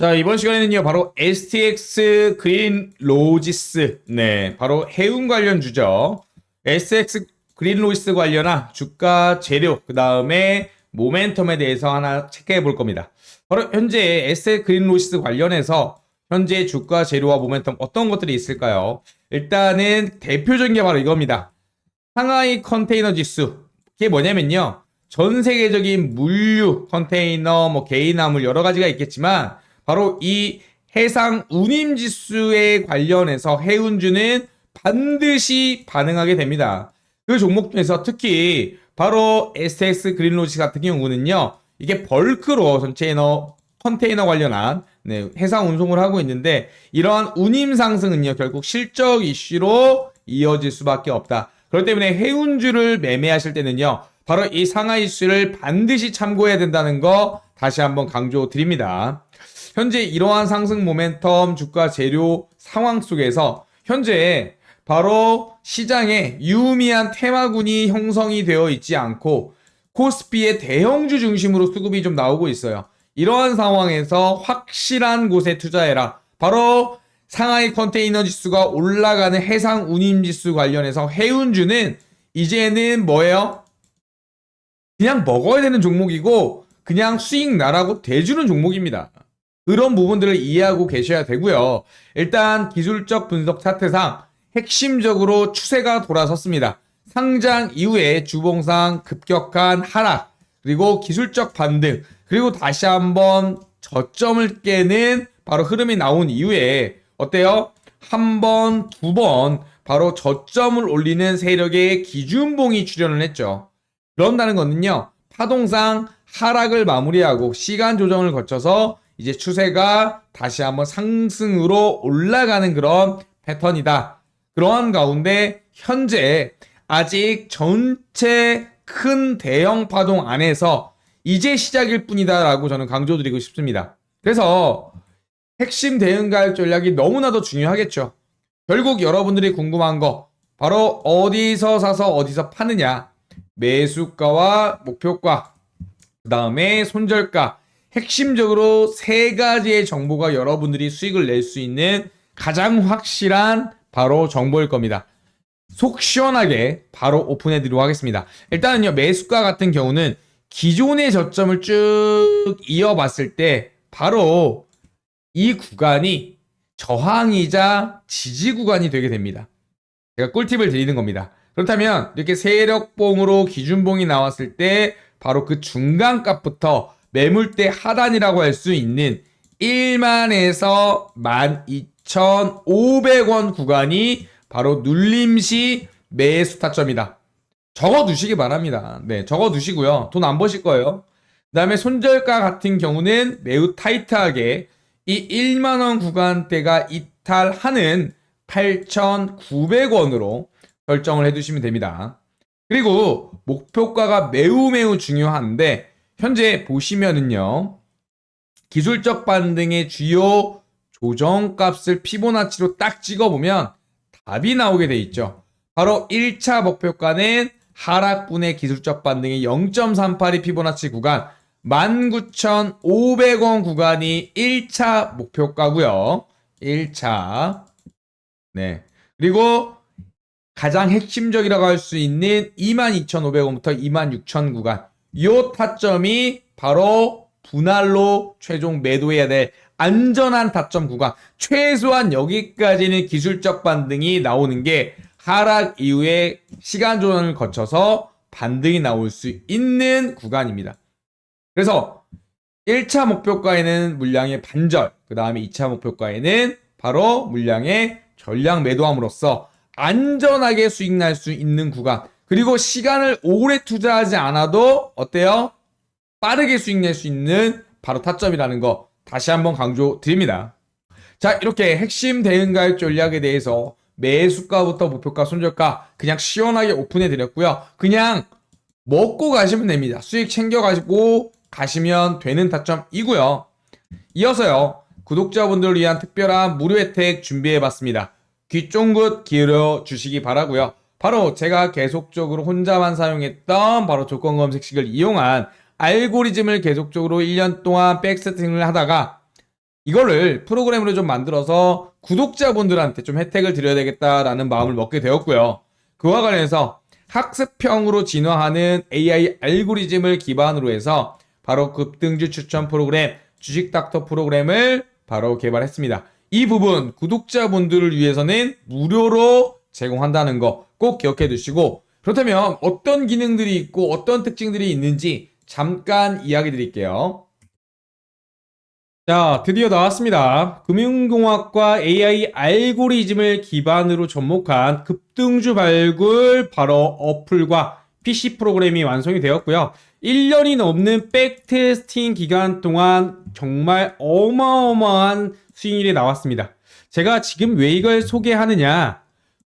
자, 이번 시간에는요, 바로 STX 그린 로지스. 네, 바로 해운 관련 주죠. STX 그린 로지스 관련한 주가 재료, 그 다음에 모멘텀에 대해서 하나 체크해 볼 겁니다. 바로 현재 STX 그린 로지스 관련해서 현재 주가 재료와 모멘텀 어떤 것들이 있을까요? 일단은 대표적인 게 바로 이겁니다. 상하이 컨테이너 지수. 이게 뭐냐면요. 전 세계적인 물류, 컨테이너, 뭐 개인 화물 여러 가지가 있겠지만 바로 이 해상 운임 지수에 관련해서 해운주는 반드시 반응하게 됩니다. 그 종목 중에서 특히 바로 SX 그린로지 같은 경우는요. 이게 벌크로 컨테이너 컨테이너 관련한 네, 해상 운송을 하고 있는데 이러한 운임 상승은요 결국 실적 이슈로 이어질 수밖에 없다. 그렇기 때문에 해운주를 매매하실 때는요 바로 이 상하 이슈를 반드시 참고해야 된다는 거 다시 한번 강조 드립니다. 현재 이러한 상승 모멘텀 주가 재료 상황 속에서 현재 바로 시장에 유의미한 테마군이 형성이 되어 있지 않고 코스피의 대형주 중심으로 수급이 좀 나오고 있어요. 이러한 상황에서 확실한 곳에 투자해라. 바로 상하이 컨테이너 지수가 올라가는 해상 운임 지수 관련해서 해운주는 이제는 뭐예요? 그냥 먹어야 되는 종목이고 그냥 수익 나라고 대주는 종목입니다. 그런 부분들을 이해하고 계셔야 되고요. 일단 기술적 분석 차트상 핵심적으로 추세가 돌아섰습니다. 상장 이후에 주봉상 급격한 하락, 그리고 기술적 반등, 그리고 다시 한번 저점을 깨는 바로 흐름이 나온 이후에 어때요? 한 번, 두 번 바로 저점을 올리는 세력의 기준봉이 출현을 했죠. 그런다는 것은요, 파동상 하락을 마무리하고 시간 조정을 거쳐서 이제 추세가 다시 한번 상승으로 올라가는 그런 패턴이다. 그러한 가운데 현재 아직 전체 큰 대형 파동 안에서 이제 시작일 뿐이다라고 저는 강조드리고 싶습니다. 그래서 핵심 대응 가격 전략이 너무나도 중요하겠죠. 결국 여러분들이 궁금한 거 바로 어디서 사서 어디서 파느냐 매수가와 목표가 그 다음에 손절가 핵심적으로 세 가지의 정보가 여러분들이 수익을 낼 수 있는 가장 확실한 바로 정보일 겁니다. 속 시원하게 바로 오픈해 드리도록 하겠습니다. 일단은요, 매수가 같은 경우는 기존의 저점을 쭉 이어봤을 때 바로 이 구간이 저항이자 지지 구간이 되게 됩니다. 제가 꿀팁을 드리는 겁니다. 그렇다면 이렇게 세력봉으로 기준봉이 나왔을 때 바로 그 중간값부터 매물대 하단이라고 할 수 있는 1만에서 12,500원 구간이 바로 눌림시 매수 타점이다. 적어 두시기 바랍니다. 네, 적어 두시고요. 돈 안 버실 거예요. 그 다음에 손절가 같은 경우는 매우 타이트하게 이 1만원 구간대가 이탈하는 8,900원으로 결정을 해두시면 됩니다. 그리고 목표가가 매우 매우 중요한데 현재 보시면은요. 기술적 반등의 주요 조정값을 피보나치로 딱 찍어보면 답이 나오게 돼 있죠. 바로 1차 목표가는 하락분의 기술적 반등의 0.38이 피보나치 구간 19,500원 구간이 1차 목표가고요. 1차. 네. 그리고 가장 핵심적이라고 할 수 있는 22,500원부터 26,000 구간. 요 타점이 바로 분할로 최종 매도해야 될 안전한 타점 구간. 최소한 여기까지는 기술적 반등이 나오는 게 하락 이후에 시간 조정을 거쳐서 반등이 나올 수 있는 구간입니다. 그래서 1차 목표가에는 물량의 반절, 그 다음에 2차 목표가에는 바로 물량의 전량 매도함으로써 안전하게 수익 날 수 있는 구간, 그리고 시간을 오래 투자하지 않아도 어때요? 빠르게 수익 낼 수 있는 바로 타점이라는 거 다시 한번 강조 드립니다. 자, 이렇게 핵심 대응 가격 전략에 대해서 매수가부터 목표가, 손절가 그냥 시원하게 오픈해 드렸고요. 그냥 먹고 가시면 됩니다. 수익 챙겨 가지고 가시면 되는 타점이고요. 이어서요. 구독자분들을 위한 특별한 무료 혜택 준비해 봤습니다. 귀 쫑긋 기울여 주시기 바라고요. 바로 제가 계속적으로 혼자만 사용했던 바로 조건 검색식을 이용한 알고리즘을 계속적으로 1년 동안 백세팅을 하다가 이거를 프로그램으로 좀 만들어서 구독자분들한테 좀 혜택을 드려야 되겠다라는 마음을 먹게 되었고요. 그와 관련해서 학습형으로 진화하는 AI 알고리즘을 기반으로 해서 바로 급등주 추천 프로그램, 주식 닥터 프로그램을 바로 개발했습니다. 이 부분 구독자분들을 위해서는 무료로 제공한다는 거 꼭 기억해 두시고 그렇다면 어떤 기능들이 있고 어떤 특징들이 있는지 잠깐 이야기 드릴게요. 자, 드디어 나왔습니다. 금융공학과 AI 알고리즘을 기반으로 접목한 급등주 발굴 바로 어플과 PC 프로그램이 완성이 되었고요. 1년이 넘는 백테스팅 기간 동안 정말 어마어마한 수익률이 나왔습니다. 제가 지금 왜 이걸 소개하느냐?